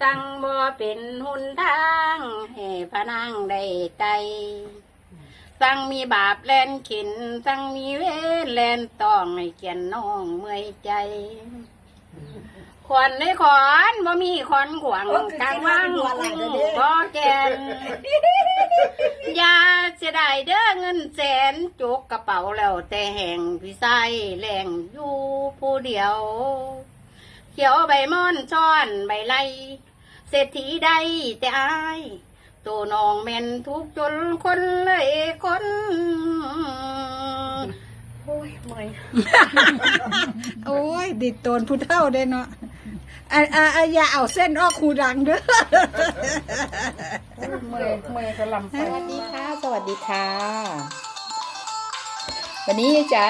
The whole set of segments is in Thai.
สั่งบ่เป็นหุนทางให้พระนางได้ใจสั่งมีบาปแลนขิน สั่งมีเวรแลนต้องให้เกียนน้องเมื่อยใจขวัญในขอนบ่มีขอนขวางกลางว่างบ่แกนอย่าเสียดายเด้อเงินแสนจุกกระเป๋าแล้วแต่แห่งพี่ไส้แหล่งอยู่ผู้เดียว เขียวใบม่อนช้อนใบไล เศรษฐีใดแต่อายตัวน้องแม่นทุกข์จนคนเลยคนโอ้ยเมื่อยโอ้ยดิดโตนผู้เท่าได้เนาะอ่าอ่าอ่าอย่าเอาเส้นออกคูดังเด้อเมื่อยเมื่อยกระลำสวัสดีค่ะ สวัสดีค่ะ วันนี้จะ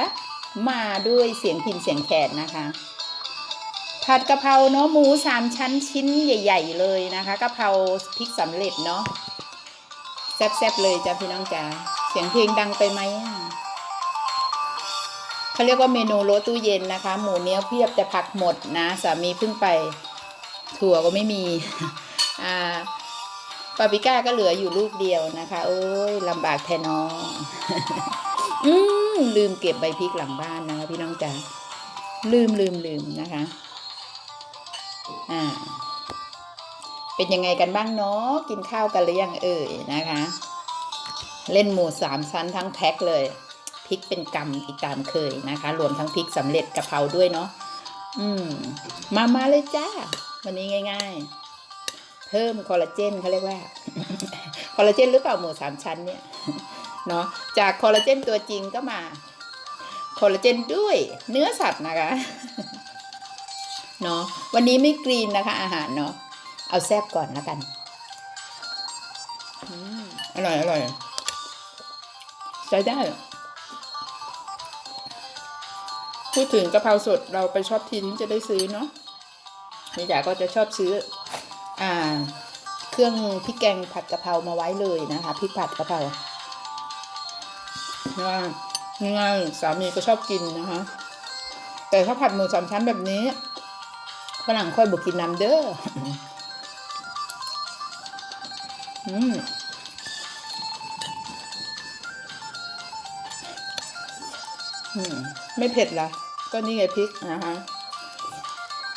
มาด้วยเสียงพินเสียงแขนนะคะ ผัดกะเพราเนาะหมูสามชั้นชิ้นใหญ่ ๆ เลยนะคะกะเพราพริกสำเร็จเนาะแซ่บๆเลยจ้ะพี่น้องจ๋าเสียงเพลงดังไปไหมเขาเรียกว่าเมนูโรตู้เย็นนะคะ หมูเนี้ยเพียบแต่ผักหมดนะ สามีเพิ่งไป ถั่วก็ไม่มีอ่าปาปิก้าก็เหลืออยู่ลูกเดียวนะคะ โอ้ยลำบากแทนน้องอืมลืมเก็บใบพริกหลังบ้านนะคะพี่น้องจ๋าลืมลืมลืมนะคะ อ่า เป็นยังไงกันบ้างเนาะกินข้าวกันหรือยังเอ่ยนะคะ เล่นหมูสามชั้นทั้งแพ็คเลยพริกเป็นกำอีกตามเคยนะคะ รวมทั้งพริกสำเร็จกะเพราด้วยเนาะอืม มามาเลยจ้า วันนี้ง่าย ๆ เพิ่มคอลลาเจนเขาเรียกว่า คอลลาเจนหรือเปล่าหมูสามชั้นเนี่ยเนาะจากคอลลาเจนตัวจริงก็มาคอลลาเจนด้วยเนื้อสัตว์นะคะ เนาะวันนี้ไม่กรีนนะคะ อาหารเนาะเอาแซบก่อนแล้วกันอืมอร่อยอร่อยใช้ได้ พูดถึงกะเพราสดเราไปชอบทีนี้จะได้ซื้อเนาะนี่จ๋าก็จะชอบซื้อ อ่า เครื่องพริกแกงผัดกะเพรามาไว้เลยนะคะพริกผัดกะเพราง่ายง่ายสามีก็ชอบกินนะคะ แต่ถ้าผัดหมูสามชั้นแบบนี้ ฝรั่งค่อยบุกินน้ำเด้ออืมอืมไม่เผ็ดละก็นี่ไงพริกนะคะ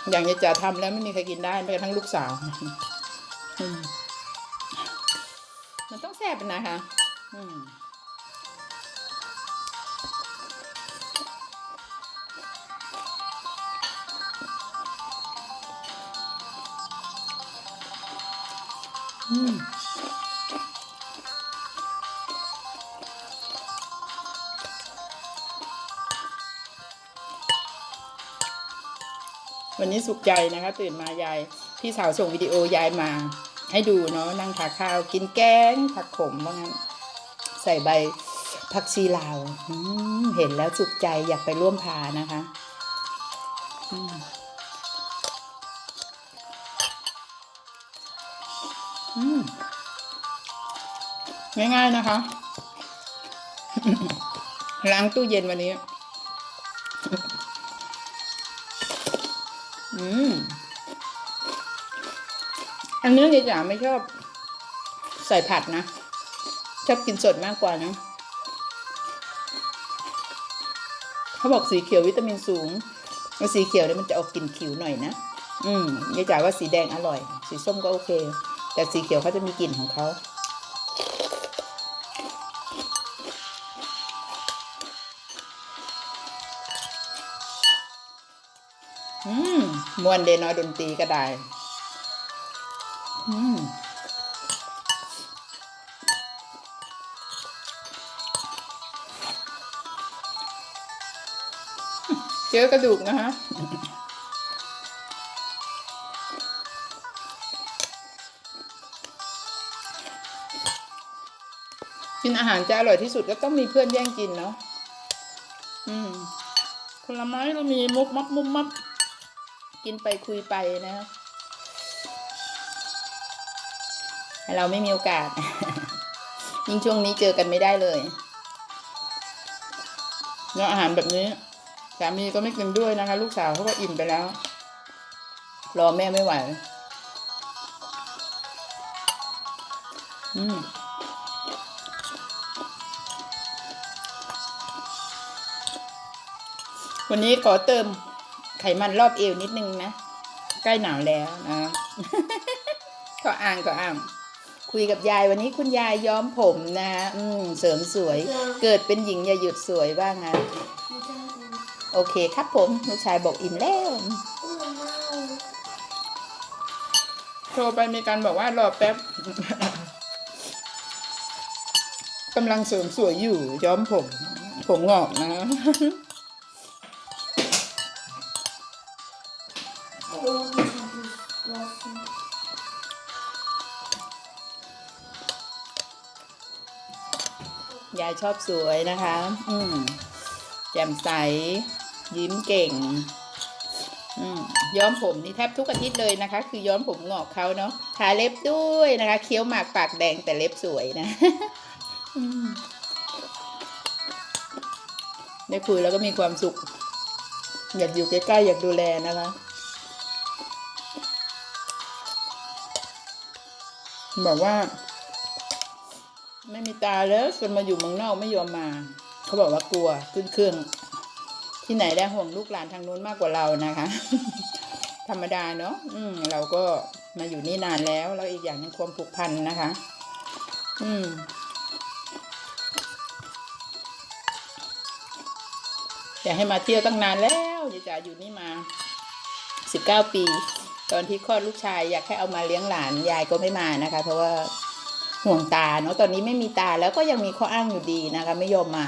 อย่างยาจ๋าทำแล้วไม่มีใครกินได้แม้กระทั่งลูกสาวมมันต้องแซ่บนะคะ อืม วันนี้สุขใจนะคะ ตื่นมายาย พี่สาวส่งวิดีโอยายมา ให้ดูเนาะนั่งทาข้าวกินแกงผักขมว่างั้น ใส่ใบผักชีลาวเห็นแล้วสุขใจอยากไปร่วมพานะคะ อืม ง่ายๆนะคะ ล้างตู้เย็นวันนี้ อืม อันนี้ยายจ๋าไม่ชอบ ใส่ผัดนะ ชอบกินสดมากกว่านะเขาบอกสีเขียววิตามินสูงสีเขียวเนี่ยมันจะออกกลิ่นขิวหน่อยนะ อืมยายจ๋าว่าสีแดงอร่อย สีส้มก็โอเค แต่สีเขียวเขาจะมีกลิ่นของเขาอืมมวนเดนอยดนตรีก็ได้ อืมเจอกระดูกนะคะ นอาหารจะอร่อยที่สุดก็ต้องมีเพื่อนแย่งกินเนาะอืมผลไม้เรามีมุกมับมุมมับกินไปคุยไปนะเราไม่มีโอกาส ยิ่งช่วงนี้เจอกันไม่ได้เลยเนาะอาหารแบบนี้สามีก็ไม่กินด้วยนะคะ ลูกสาวเขาก็อิ่มไปแล้ว รอแม่ไม่ไหว อืม วันนี้ขอเติมไขมันรอบเอวนิดนึงนะ ใกล้หนาวแล้วนะก็อ่างก็อ่างคุยกับยายวันนี้คุณยายย้อมผมนะ อืมเสริมสวย เกิดเป็นหญิงอย่าหยุดสวยบ้างนะโอเคครับผมลูกชายบอกอิ่มแล้วโทรไปมีการบอกว่ารอแป๊บกำลังเสริมสวยอยู่ย้อมผม ผมงอกนะ ยายชอบสวยนะคะ อืม แจ่มใส ยิ้มเก่ง อืม ย้อมผมนี่แทบทุกอาทิตย์เลยนะคะ คือย้อมผมงอกเขาเนาะ ทาเล็บด้วยนะคะ เคี้ยวหมากปากแดงแต่เล็บสวยนะอืมได้คุยแล้วก็มีความสุข อยากอยู่ใกล้ๆอยากดูแลนะคะ บอกว่า ไม่มีตาแล้วจนมาอยู่เมืองนอกไม่ยอมมา เขาบอกว่ากลัวขึ้นเครื่อง ที่ไหนได้ห่วงลูกหลานทางนู้นมากกว่าเรานะคะ ธรรมดาเนาะอืม เราก็มาอยู่นี่นานแล้ว แล้วอีกอย่างนึงความผูกพันนะคะ อืมอยากให้มาเที่ยวตั้งนานแล้วยายจ๋าอยู่นี่มาสิบเก้าปี ตอนที่คลอดลูกชายอยากให้เอามาเลี้ยงหลานยายก็ไม่มานะคะ เพราะว่าห่วงตาเนาะตอนนี้ไม่มีตาแล้วก็ยังมีข้ออ้างอยู่ดีนะคะ ไม่ยอมมา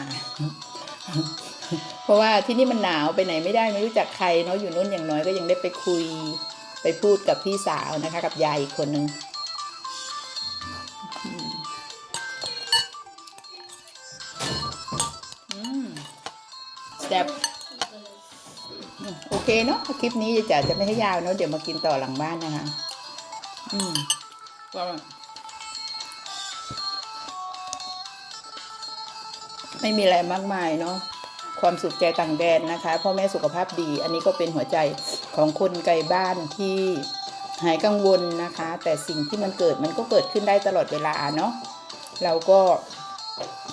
เพราะว่าที่นี่มันหนาวไปไหนไม่ได้ไม่รู้จักใครเนาะอยู่นู้นอย่างน้อยก็ยังได้ไปคุยไปพูดกับพี่สาวนะคะ กับยายอีกคนนึงอืมแซ่บ เคเนาะคลิปนี้ยายจ๋าจะไม่ให้ยาวเนาะเดี๋ยวมากินต่อหลังบ้านนะคะ อืมก็ไม่มีอะไรมากมายเนาะความสุขใจต่างแดนนะคะพ่อแม่สุขภาพดี อันนี้ก็เป็นหัวใจของคนไกลบ้านที่หายกังวลนะคะ แต่สิ่งที่มันเกิดมันก็เกิดขึ้นได้ตลอดเวลาเนาะเราก็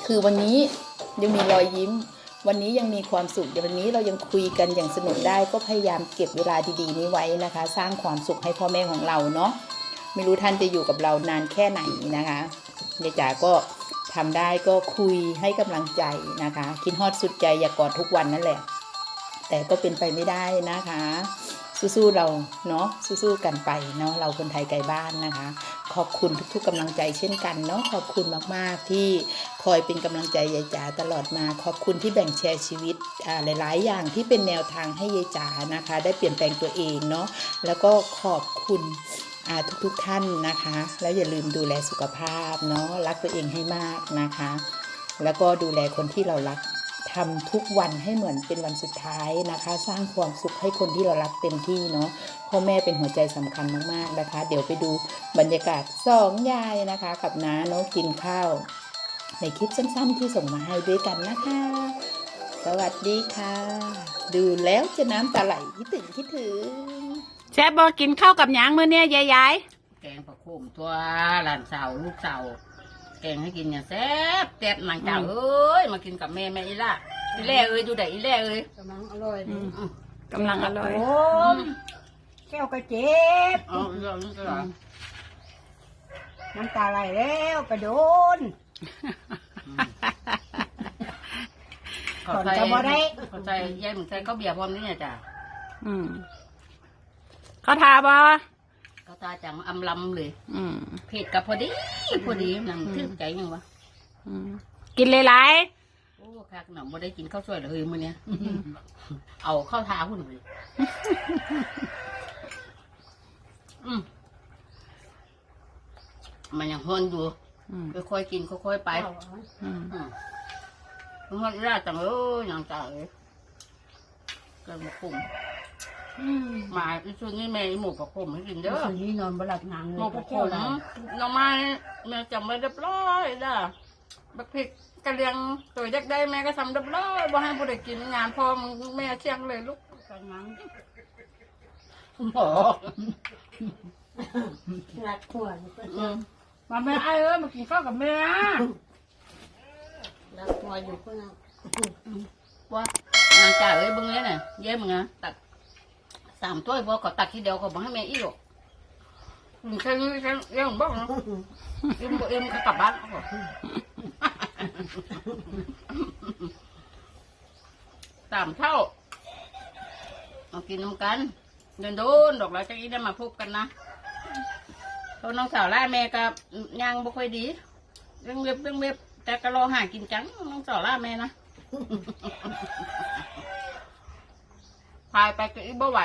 คือวันนี้ยังมีรอยยิ้ม วันนี้ยังมีความสุขวันนี้เรายังคุยกันอย่างสนุกได้ก็พยายามเก็บเวลาดีๆนี้ไว้นะคะ สร้างความสุขให้พ่อแม่ของเราเนาะไม่รู้ท่านจะอยู่กับเรานานแค่ไหนนะคะยายจ๋าก็ทำได้ก็คุยให้กำลังใจนะคะ คิดฮอดสุดใจอย่ากอดทุกวันนั่นแหละ แต่ก็เป็นไปไม่ได้นะคะ สู้ๆเราเนาะสู้ๆกันไปเนาะเราคนไทยไกลบ้านนะคะ ขอบคุณทุกๆกำลังใจเช่นกันเนาะขอบคุณมากๆที่คอยเป็นกำลังใจยายจ๋าตลอดมา ขอบคุณที่แบ่งแชร์ชีวิตอ่าหลาย ๆ อย่างที่เป็นแนวทางให้ยายจ๋านะคะ ได้เปลี่ยนแปลงตัวเองเนาะแล้วก็ขอบคุณอ่าทุกๆท่านนะคะ แล้วอย่าลืมดูแลสุขภาพเนาะรักตัวเองให้มากนะคะ แล้วก็ดูแลคนที่เรารัก ทำทุกวันให้เหมือนเป็นวันสุดท้ายนะคะ สร้างความสุขให้คนที่เรารักเต็มที่เนาะพ่อแม่เป็นหัวใจสำคัญมากๆนะคะ เดี๋ยวไปดูบรรยากาศสองยายนะคะ กับน้าเนาะกินข้าว ในคลิปสั้นๆที่ส่งมาให้ด้วยกันนะคะ สวัสดีค่ะ ดูแล้วจะน้ำตาไหลคิดถึงคิดถึงแซ่บบอกินข้าวกับหยางมื้อเนี่ยยายยายแกงผักโขมตัวหลานสาวลูกสาว แกงให้กินเนี่ยแซ่บแซ่บนางจ่าเอ้ยมากินกับแม่แม่อีล่ะอีแล่เอ้ยดูแต่อีแล่เอ้ยกำลังอร่อยอืมกำลังอร่อยโอ้มแก้วกระเจ็บเอ๋อเรื่องนี้ก็เหรอน้ำตาไหลแล้วกระโดนขอใส่ก่อนจะบ่ได้ขอใส่ยายหมึงใส่ข้าวเบียร์พร้อมนี่เนี่ยจ้ะอืมเขาทาบ อข้าวตาจังอำลำเลย อืมเผ็ดกับพอดี พอดีนังทึ่ใจยังวะอืมกินหลายโอ้คักหนังบ่ได้กินข้าวสวยเลยมื้อเนี้ยเอาข้าวทาหุ่นเลยอืมมันยังฮอนอยู่ๆอืมค่อยๆกินค่อยๆไปอืมอืมมันราจังเอ้ยยังจ่าเอ้ยกันหมกปุ่ม มาอีช่วงนี้แม่อีหมูกับผมให้กินเด้อ คืนนี้นอนบหลับนางเลหมูยกับผแก้วมเราหน่อไม้แม่จำไว้เรียบร้อยด้ะบักพริกกระเลียงตัวยักได้แม่ก็ทำเรียบร้อยบ่ให้ผู้ใดกินงานพอมึงแม่เชียงเลยลูกกันนั้นหมอรัดขวดก็อืมมาแม่ไอ้เอ้ยมากินข้าวกับแม่แล้วพออยู่ข้างนอกว่า นางจ่าเอ้ยเบึงเลยน่ะเย้มึงอะตัก สามถ้วยพอก็ตักทีเดียวก็บอกให้แม่อีหรอกอืมแค่นี้แค่เรื่องบ้างเนาะเอ็มบอกเอ็มก็กลับบ้านเขาบอกสามเท่ามากินน้ำกันเดินโดนๆดอกแล้วจะอีได้มาพบกันนะเพราะน้องสาวล่าแม่ก็ยังบ่ค่อยดี เรื่องเว็บเรื่องเว็บแต่ก็รอหากินจังน้องสาวล่าแม่นะพายไปก็อีบ่ไหว